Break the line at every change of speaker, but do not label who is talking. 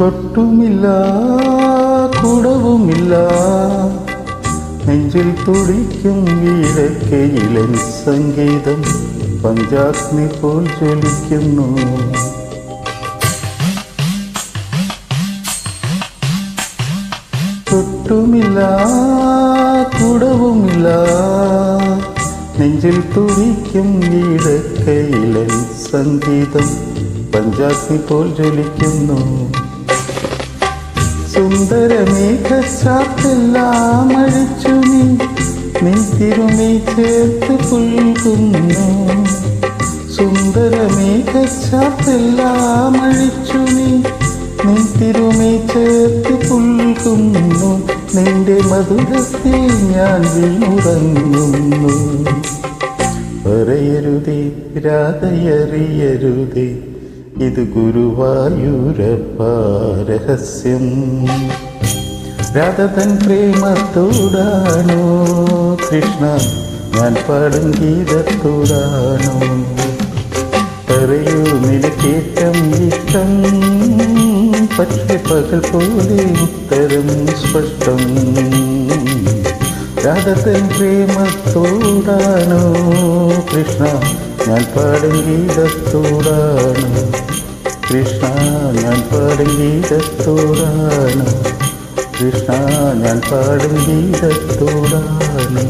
കൊട്ടുമില്ല കുടവുമില്ല. നെഞ്ചിൽ തുടിക്കും വീരക്കയിലൻ സംഗീതം പഞ്ചാഗ്നി പോൽ ജ്വലിക്കുന്നു. തൊട്ടുമില്ല കുടവുമില്ല. നെഞ്ചിൽ തുടിക്കും വീടക്കയിലൻ സംഗീതം പഞ്ചാഗ്നി പോൽ ജ്വലിക്കുന്നു. സുന്ദരമേഘച്ചാത്തെല്ലാം അഴിച്ചു നീ നീ തിരുമി ചേർത്ത് പുൽകുന്നു. സുന്ദരമേഘച്ചാത്തെല്ലാം അഴിച്ചു നീ നീ തിരുമി ചേർത്ത് പുൽകുന്നു നിന്റെ മധുരത്തിൽ ഞാൻ വീണുറങ്ങുന്നു. പറയരുതേ രാധയറിയരുതേ. ഇത് ഗുരുവായൂരപ്പ രഹസ്യം. രാധതൻ പ്രേമത്തോടാണോ കൃഷ്ണ? ഞാൻ പാടും ഗീതത്തോടാണോ? പറയൂ നിനക്കേറ്റം ഇഷ്ടം പക്ഷെ പകൽ പോലെ ഉത്തരം സ്പഷ്ടം. രാധതൻ പ്രേമത്തോടാണോ? കൃഷ്ണ ഞാൻ പാടും ഗീതത്തോടാണോ? കൃഷ്ണ ഞാൻ പാടും ഗീതത്തോടാണോ? കൃഷ്ണ ഞാൻ പാടും ഗീതത്തോടാണോ?